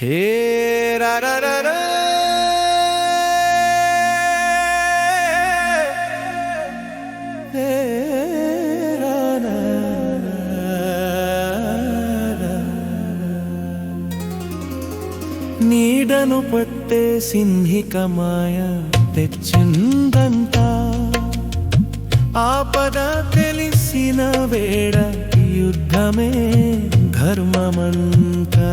హే నీడను పట్టే సింహిక మాయ తెచ్చిందంట. ఆపద తెలిసిన వేడ యుద్ధమే ధర్మమంతా.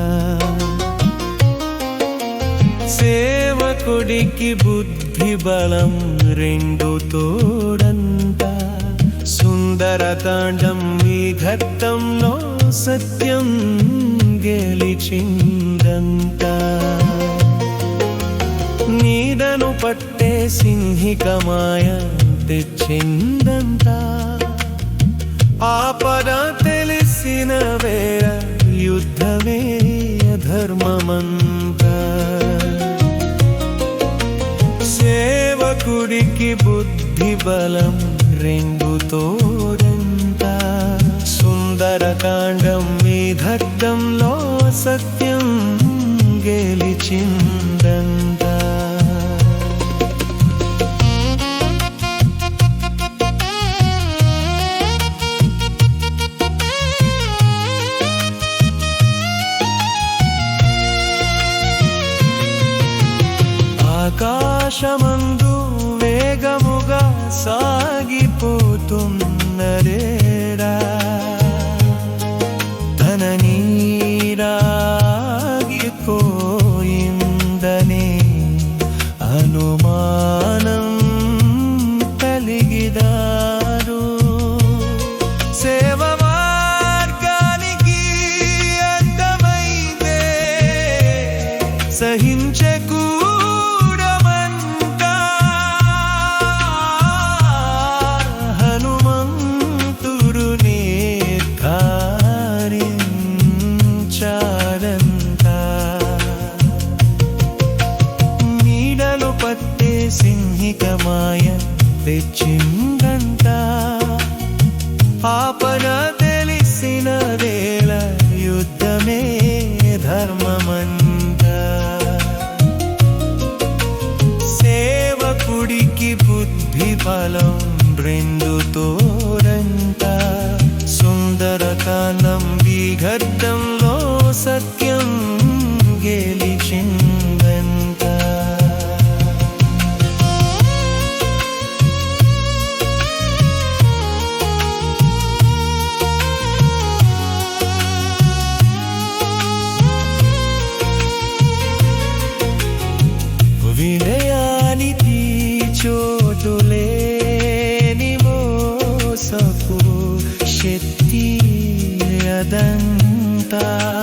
సేవకుడికి బుద్ధి బలం రెండు తోడంత. సుందరకాండం ఈ ఘట్టంలో సత్యం గెలిచిందంత. నీడను పట్టే సింహిక మాయ తెచ్చిందంట ఆపద తెలిసిన వేర యుద్ధమే ధర్మమంత సేవకుడికి బుద్ధి బలం రెండు తోడంత. సుందరకాండం మీ ఘట్టంలో సత్యం గెలిచిందంత. ఆకాశమంత సాగిపోతున్నరేడా తన నీరాగిపోయిందనే అనుమానం కలిగిదారు. సేవ మార్గానికి అర్థమైతే సహించకూడమంట పట్టే సింహిక మాయ తెచ్చిందంట పాపన తెలిసిన వేళ యుద్ధమే ధర్మమంత. సేవకుడికి బుద్ధి ఫలం రెండు kita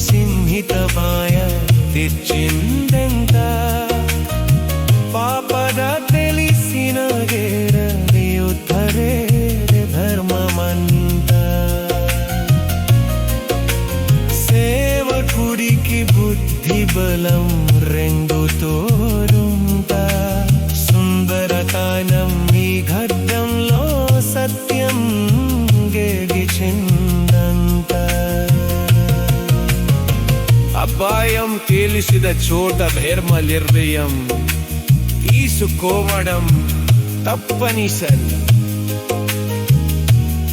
పట్టే సింహితమాయ అపాయం తేలిసిన చోట ధర్మ నిర్ణయం తీసుకోవడం తప్పనిసరి.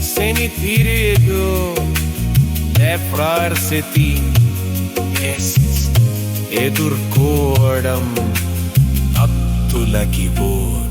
శని తీరేదు నెఫ్రార్సిటీ ఎదుర్కోవడం అత్తులకి పోర్